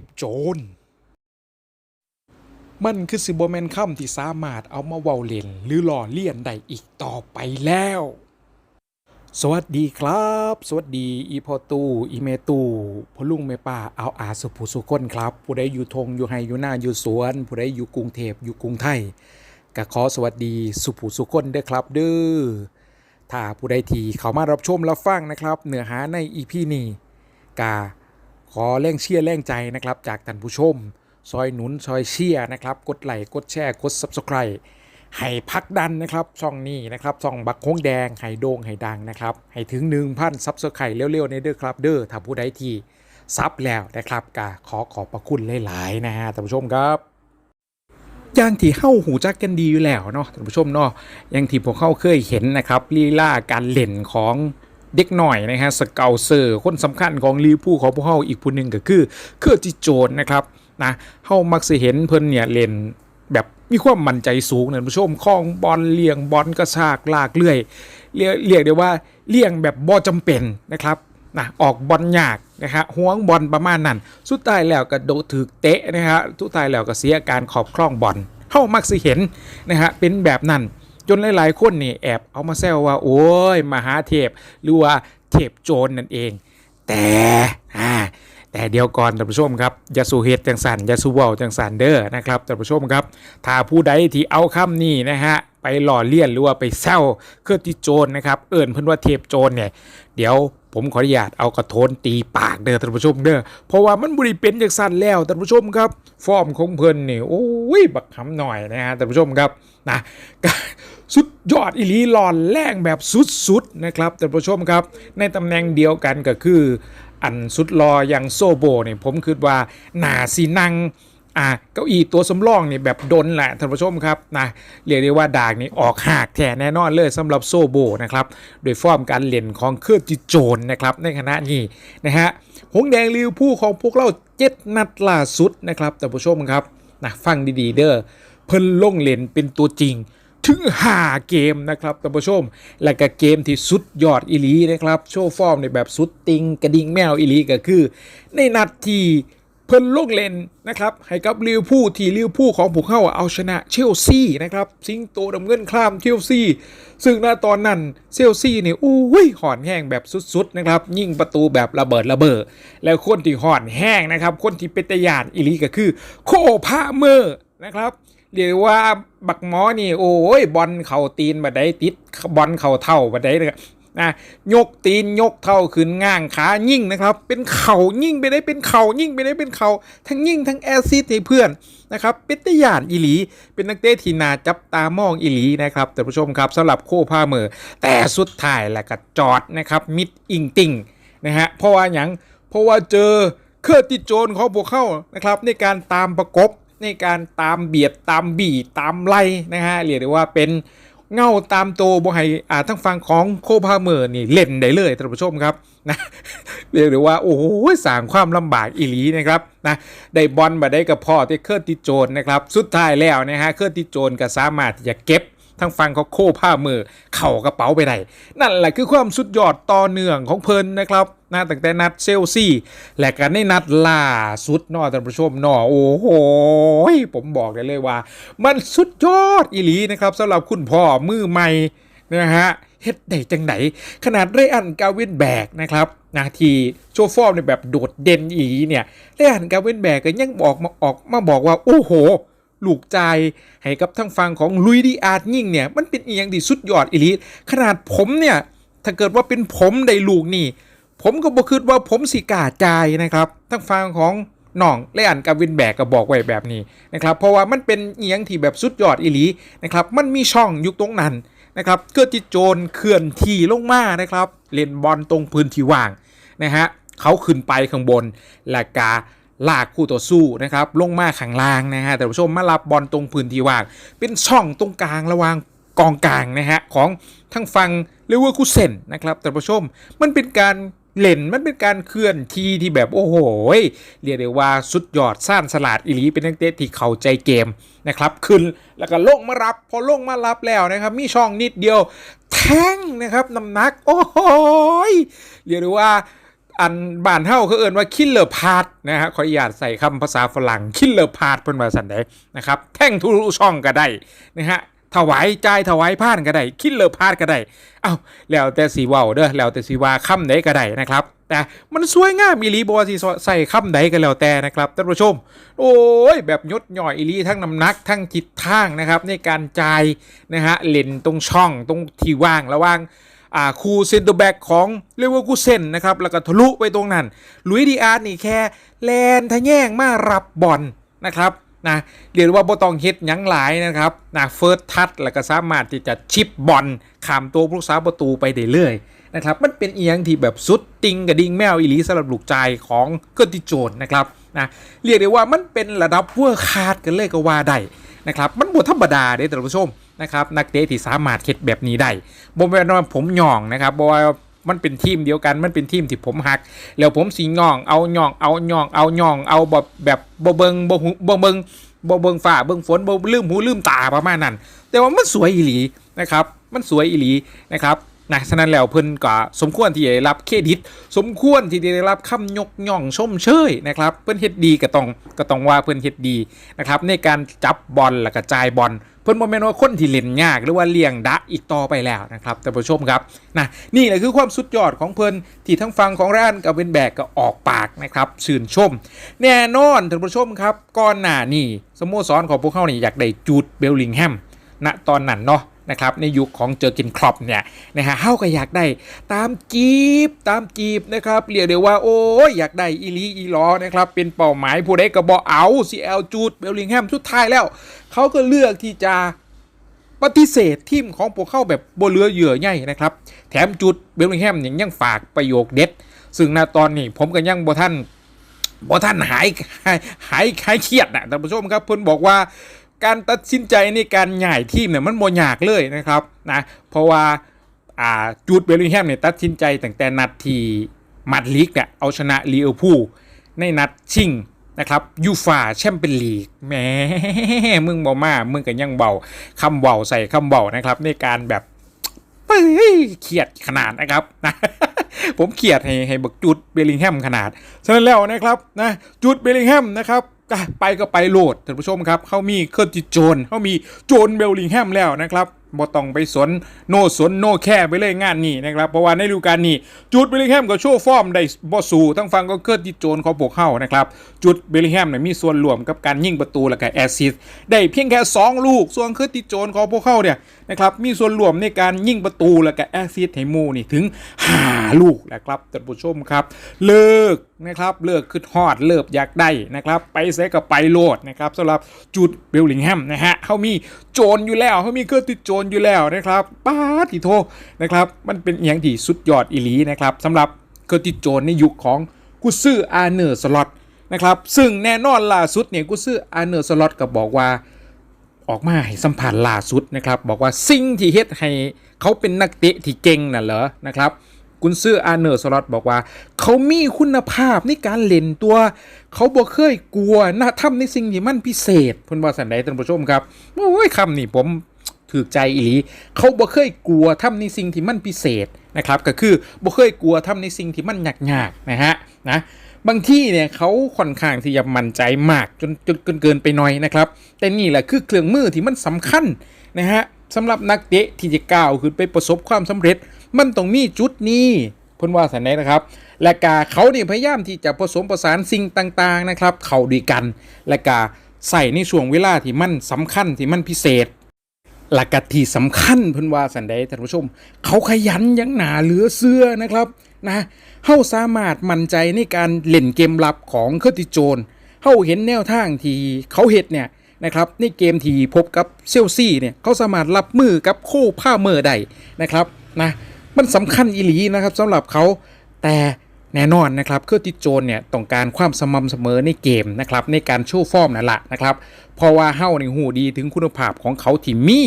พโจร มันคือสิบแมนค่ำที่สามารถเอามาเว้าเล่น หรือหล่อเลียนได้อีกต่อไปแล้ว สวัสดีครับ สวัสดีอีพอตูอีเมตูพ่อลุงแม่ป้าเอาอาสุผูสุคนครับ ผู้ใดอยู่ทงอยู่ไฮอยู่หน้าอยู่สวน ผู้ใดอยู่กรุงเทพอยู่กรุงไทยก็ขอสวัสดีสุผูสุคนเด้อครับเด้อถ้าผู้ใดที่เขามารับชมรับฟังนะครับเนื้อหาในอีพีนี้กา ขอแรงเชียร์แรงใจนะครับจากท่านผู้ชม ซอยหนุนซอยเชียร์นะครับ กดไลค์กดแชร์กด Subscribe ให้พักดันนะครับช่องนี้นะครับช่องบักโค้งแดงให้โด่งให้ดังนะครับให้ถึง 1,000ซับสไครต์เร็วๆในเด้อครับเด้อถ้าผู้ใดที่ซับแล้วนะครับก็ขอขอบพระคุณหลาย ๆ นะฮะท่านผู้ชมครับอย่างที่เข้าหูจักกันดีอยู่แล้วเนาะท่านผู้ชมเนาะอย่างที่พวกเข้าเคยเห็นนะครับลีลาการเล่นของ เด็กหน่อยนะฮะสเกลเซอร์ คนสำคัญของลีผู้ของพวกเขาอีกผู้หนึ่งก็คือเคอร์ติโจนนะครับนะเขามักจะเห็นเพิ่นเนี่ยเล่นแบบมีความมั่นใจสูงนะท่านผู้ชมคล้องบอลเลี้ยงบอลกระชากลากเลื่อยเรียกเรียกได้ว่าเลี้ยงแบบบ่จำเป็นนะครับนะออกบอลยากนะฮะห่วงบอลประมาณนั้น สุดท้ายแล้วก็โดถือเตะนะฮะสุดท้ายแล้วก็เสียการขอบคล้องบอลเข้ามักสิเห็นนะฮะเป็นแบบนั้น จนหลาย ๆ คนนี่แอบเอามาแซวว่า โอ้ย มหาเทพ หรือว่าเทพโจรนั่นเอง แต่อ่าแต่เดียวก่อนท่านผู้ชมครับยาสูเหตุจังสันยาสูเว้าจังสันเด้อนะครับท่านผู้ชมครับถ้าผู้ใดที่เอาคำนี้นะฮะไปหล่อเลียนหรือว่าไปแซวเครื่องที่โจรนะครับ เอิ่นเพิ่นว่าเทพโจรเนี่ย เดี๋ยวผมขออนุญาตเอากระโทนตีปากเด้อท่านผู้ชมเด้อเพราะว่ามันบุรีเป็นจากสั้นแล้วท่านผู้ชมครับ ฟอร์มของเพิ่นนี่โอ้ยบักคำหน่อยนะฮะท่านผู้ชมครับนะ สุดยอดอีหลีหลอนแรงแบบสุดๆนะครับท่านผู้ชมครับ ในตำแหน่งเดียวกันก็คือ อันสุดรออย่างโซโบเนี่ยผมคิดว่าหนาสีนังอ่าเก้าอี้ตัวสำรองนี่แบบดนแหละท่านผู้ชมครับนะเรียกได้ว่าดากนี่ออกหากแท้แน่นอนเลยสำหรับโซโบนะครับโดยฟอร์มการเล่นของเคอร์ติโจนนะครับในคณะนี้นะฮะหงแดงลิวผู้ของพวกเราเจ็ดนัดล่าสุดนะครับท่านผู้ชมครับนะฟังดีๆเด้อเพิ่นลงเล่นเป็นตัวจริง ถึง5เกมนะครับท่านผู้ชม และก็เกมที่สุดยอดอีลีนะครับ โชว์ฟอร์มในแบบสุดติงกระดิ่งแมวอีลีก็คือ ในนัดที่เพิ่นลงเล่นนะครับให้กับลิวพูที่ลิวพูของพวกเขาเอาชนะเชลซีนะครับสิงโตดำเงินคลามเชลซีซึ่งณตอนนั้นเชลซีเนี่ยอู้ยหอนแห้งแบบสุดๆนะครับยิงประตูแบบระเบิดระเบ้อแล้วคนที่หอนแห้งนะครับ คนที่เป็นตยานอีหลีก็คือ โคพาเมอร์นะครับ เรียกว่าบักหมอนี่ โอ้ยบอลเข่าตีนบัดได้ติดบอลเข่าเท่าบัดได้นะครับนะยกตีนยกเท่าขึ้นง่างขายิ่งนะครับ เป็นเข่ายิ่งไปได้เป็นเข่ายิ่งไปได้เป็นเข่าทั้งยิ่งทั้งแอซิดให้เพื่อนนะครับเป็นตยานอีหลี เป็นนักเตะที่นาจับตามองอีหลีนะครับท่ผู้ชมครับสำหรับโคพาเมอแต่สุดท้ายแหละก็จอดนะครับมิดอิงติงนะฮะเพราะว่าอย่างเพราะว่าเจอเคอร์ติโจนของพวกเขานะครับในการตามประกบ ในการตามเบียดตามบีดตามไล่นะฮะเรียกได้ว่าเป็นเงาตามโตบ่ให้อ่าทั้งฟังของโคพาเมอร์นี่เล่นได้เลยท่านผู้ชมครับนะเรียกได้ว่าโอ้โหสร้างความลำบากอีหลีนะครับนะได้บอลมาได้กับพ่อที่เคอร์ติโจนนะครับ สุดท้ายแล้วนะฮะเคอร์ติโจนก็สามารถจะเก็บ ทั้งฟังเขาโค้ผ้ามือ เข่ากระเป๋าไปได้นั่นแหละคือความสุดยอดต่อเนื่องของเพลินนะครับนะตั้งแต่นัดเซลซีและกันในนัดล่าสุดนอท่านผู้ชมนอโอ้โห ผมบอกได้เลยว่า มันสุดยอดอีหลีนะครับสำหรับคุณพ่อมือใหม่นะฮะเฮ็ดได้จังไหน ขนาดเรอันกาเวนแบกนะครับนาทีโชว์ฟอร์มในแบบโดดเด่นอีเนี่ยเรอันกาเวนแบกก็ยังบอกมาออกมาบอกว่า โอ้โห ลูกใจให้กับทั้งฟังของลุยดีอาร์ตยิ่งเนี่ยมันเป็นอีอย่างที่สุดยอดอีหลีขนาดผมเนี่ยถ้าเกิดว่าเป็นผมได้ลูกนี่ ผมก็บอกคือว่าผมสิกล้าจ่ายนะครับทั้งฟังของน้องและอันกับวินแบกก็บอกไว้แบบนี้นะครับเพราะว่ามันเป็นอียงที่แบบสุดยอดอีลีนะครับมันมีช่องอยู่ตรงนั้นนะครับเกิดจิโจรเคลื่อนที่ลงมานะครับเล่นบอลตรงพื้นที่ว่างนะฮะเขาขึ้นไปข้างบนและกา ลากคู่ต่อสู้นะครับลงมาข้างล่างนะฮะแต่ผู้ชมมารับบอลตรงพื้นที่ว่างเป็นช่องตรงกลางระหว่างกองกลางนะฮะของทั้งฟังเลเวอร์คูเซนนะครับแต่ผู้ชมมันเป็นการเล่นมันเป็นการเคลื่อนที่ที่แบบโอ้โหเรียกได้ว่าสุดยอดสร้างสลาดอีลีเป็นนักเตะที่เข้าใจเกมนะครับขึ้นแล้วก็ลงมารับพอลงมารับแล้วนะครับมีช่องนิดเดียวแทงนะครับน้ำหนักโอ้โหเรียกได้ว่า อันบ้านเฮาเขาเอ่นว่าคิลเลอร์พาร์นะฮะขออนุญาตใส่คำภาษาฝรั่งคิลเลอร์พาร์เพิ่นว่าสันได้นะครับแท่งทุลุช่องก็ได้นะฮะถวายจ่ายถวายผ่านก็ได้คิลเลอร์พาร์ก็ได้เอ้าแล้วแต่สีว้าเด้อแล้วแต่สีว่าคำใดก็ได้นะครับแต่มันสวยงามอีลีบ่ว่าสิใส่คำใดก็แล้วแต่นะครับท่านผู้ชม โอ้ยแบบยดหย่อยอีลีทั้งน้ำหนักทั้งทิศทางนะครับในการจ่ายนะฮะเลนตรงช่องตรงที่ว่างระหว่าง คูเซนเตอร์แบ็กของเรียกว่ากูเซนนะครับ แล้วก็ทะลุไปตรงนั้นลุยดีอาร์ตนี่แค่แลนทะแย่งมารับบอลนะครับนะเรียกว่าบ่ต้องเฮ็ดยังหลายนะครับนะเฟิร์สทัชแล้วก็สามารถที่จะชิปบอลขามตัวผู้รักษาประตูไปได้เรื่อยนะครับมันเป็นเอียงที่แบบสุดติงกับดิงแมวอีลีสำหรับลูกใจของเกิร์ติโจนนะครับนะเรียกได้ว่ามันเป็นระดับเวอร์คาดกันเลยก็ว่าได้นะครับมันบทธรรมดาเด้ท่านผู้ชม นะครับนักเตะที่สามารถเฮ็ดแบบนี้ได้บ่แม่นว่าผมหย่องนะครับบ่ว่ามันเป็นทีมเดียวกันมันเป็นทีมที่ผมหัก แล้วผมสิย่องเอาย่องเอาย่องเอาย่องเอาแบบแบบบ่เบิงบ่หูบ่เบิงบ่เบิงฟ้าเบิงฝนบ่ลืมหูลืมตาประมาณนั้น แต่ว่ามันสวยอีหลีนะครับมันสวยอีหลีนะครับนะฉะนั้นแล้วเพิ่นก็สมควรที่จะได้รับเครดิต สมควรที่จะได้รับคำยกย่องชมเชยนะครับ เพิ่นเฮ็ดดีก็ต้องก็ต้องว่าเพิ่นเฮ็ดดีนะครับในการจับบอลแล้วก็จ่ายบอล เพิ่นบ่แม่นว่าคนที่เล่นยากหรือว่าเลี้ยงดะอีกต่อไปแล้วนะครับท่านผู้ชมครับนะนี่แหละคือความสุดยอดของเพิ่นที่ทั้งฟังของร้านกับเวนแบกก็ออกปากนะครับชื่นชม แน่นอนท่านผู้ชมครับก่อนหน้านี้สโมสรของพวกเขานี่อยากได้จูดเบลลิงแฮมณตอนนั้นเนาะ นะครับในยุคของเจอกินครอปเนี่ยนะฮะเฮาก็อยากได้ตามจีบตามจีบนะครับเรียกได้ว่าโอ้ยอยากได้อีลีอีลอนะครับเป็นเป้าหมายผู้ใดก็บ่เอาซีเอลจูดเบลลิงแฮมสุดท้ายแล้ว เขาก็เลือกที่จะปฏิเสธทีมของพวกเข้าแบบบเหลือเหยื่อใหญ่นะครับ แถมจูดเบลลิงแฮมยังยังฝากประโยคเด็ด ซึ่งณตอนนี้ผมก็ยังบ่ท่านบ่ท่านหายหายหายหายเครียดนะท่านผู้ชมครับเพิ่นบอกว่า การตัดสินใจในการย้ายทีมเนี่ยมันบ่ยากเลยนะครับนะเพราะว่าอ่าจูดเบลลิงแฮมเนี่ยตัดสินใจตั้งแต่นัดที่มาดริดเนี่ยเอาชนะลีเวอร์พูลในนัดชิงนะครับยูฟาแชมเปี้ยนลีกแหมมึงบ่มามึงก็ยังเบาคำเบาใส่คำเบานะครับในการแบบเฮ้ยเครียดขนาดนะครับนะผมเครียดให้ให้บักจุดเบลลิงแฮมขนาดฉะนั้นแล้วนะครับนะจุดเบลลิงแฮมนะครับ ไปก็ไปโหลดท่านผู้ชมครับเขามีเคอร์ติโจนเขามีโจนเบลลิงแฮมแล้วนะครับ บ่ต้องไปสนโนสนโนแค่ไปเลยงานนี้นะครับเพราะว่าในฤดูกาลนี้จุดเบลลิงแฮมก็โชว์ฟอร์มได้บ่สู่ทั้งฟังก็เคอร์ติโจนของพวกเขานะครับจุดเบลลิงแฮมเนี่ยมีส่วนรวมกับการยิงประตูและก็แอสซิสได้เพียงแค่ 2 ลูก ส่วนเคอร์ติโจนของพวกเขาเนี่ยนะครับมีส่วนรวมในการยิงประตูและก็แอสซิสให้มูนี่ถึง5ลูกนะครับท่านผู้ชมครับเลิกนะครับเลิกคือฮอดเลิกอยากได้นะครับไปเซกับไปโลดนะครับสำหรับจุดเบลลิงแฮมนะฮะเขามีโจรอยู่แล้วเขามีเครื่องติดโจรอยู่แล้วนะครับป้าดติโทนะครับ มันเป็นอย่างที่สุดยอดอีหลีนะครับสำหรับเครื่องติโจรในยุคของกุซืออาเนอร์สล็อตนะครับ ซึ่งแน่นอนล่าสุดเนี่ยกุซืออาเนอร์สล็อตก็บอกว่าออกมาให้สัมผัสล่าสุดนะครับ บอกว่าสิ่งที่เฮ็ดให้เขาเป็นนักเตะที่เก่งน่ะเหรอนะครับกุนซื้ออาเนอร์สล็อตบอกว่า เขามีคุณภาพในการเล่นตัว เขาบ่เคยกลัวนะทำในสิ่งที่มันพิเศษเพิ่นว่าสันใดท่านผู้ชมครับโอ้ยคำนี่ผม ถือใจอีหลี เขาบ่เคยกลัวทำในสิ่งที่มันพิเศษนะครับ ก็คือบ่เคยกลัวทำในสิ่งที่มันยากๆนะฮะนะบางที่เนี่ยเขาค่อนข้างที่จะมั่นใจมากจนจนเกินไปหน่อยนะครับ แต่นี่แหละคือเครื่องมือที่มันสำคัญนะฮะสำหรับนักเตะที่จะก้าวขึ้นไปประสบความสำเร็จ มันต้องมีจุดนี้พิ่นว่าสันไหนนะครับ และกาเขาเนี่ยพยายามที่จะผสมผสานสิ่งต่างๆนะครับ เข้าด้วยกัน และกาใส่ในช่วงเวลาที่มันสำคัญที่มันพิเศษ หลักที่สำคัญเพิ่นว่าสันใดท่านผู้ชม เขาขยันยังหนาเหลือเสื้อนะครับนะเฮาสามารถมั่นใจในการเล่นเกมลับของเคอร์ติโจนเฮาเห็นแนวทางที่เขาเฮ็ดเนี่ยนะครับในเกมที่พบกับเซลซี่เนี่ยเขาสามารถรับมือกับโค้ผ้าเมอร์ได้นะครับนะมันสำคัญอีหลีนะครับสำหรับเขาแต่ แน่นอนนะครับเคอร์ติโจนเนี่ยต้องการความสม่ำเสมอในเกมนะครับในการโชว์ฟอร์มนั่นแหละนะครับเพราะว่าเฮาในหูดีถึงคุณภาพของเขาที่มี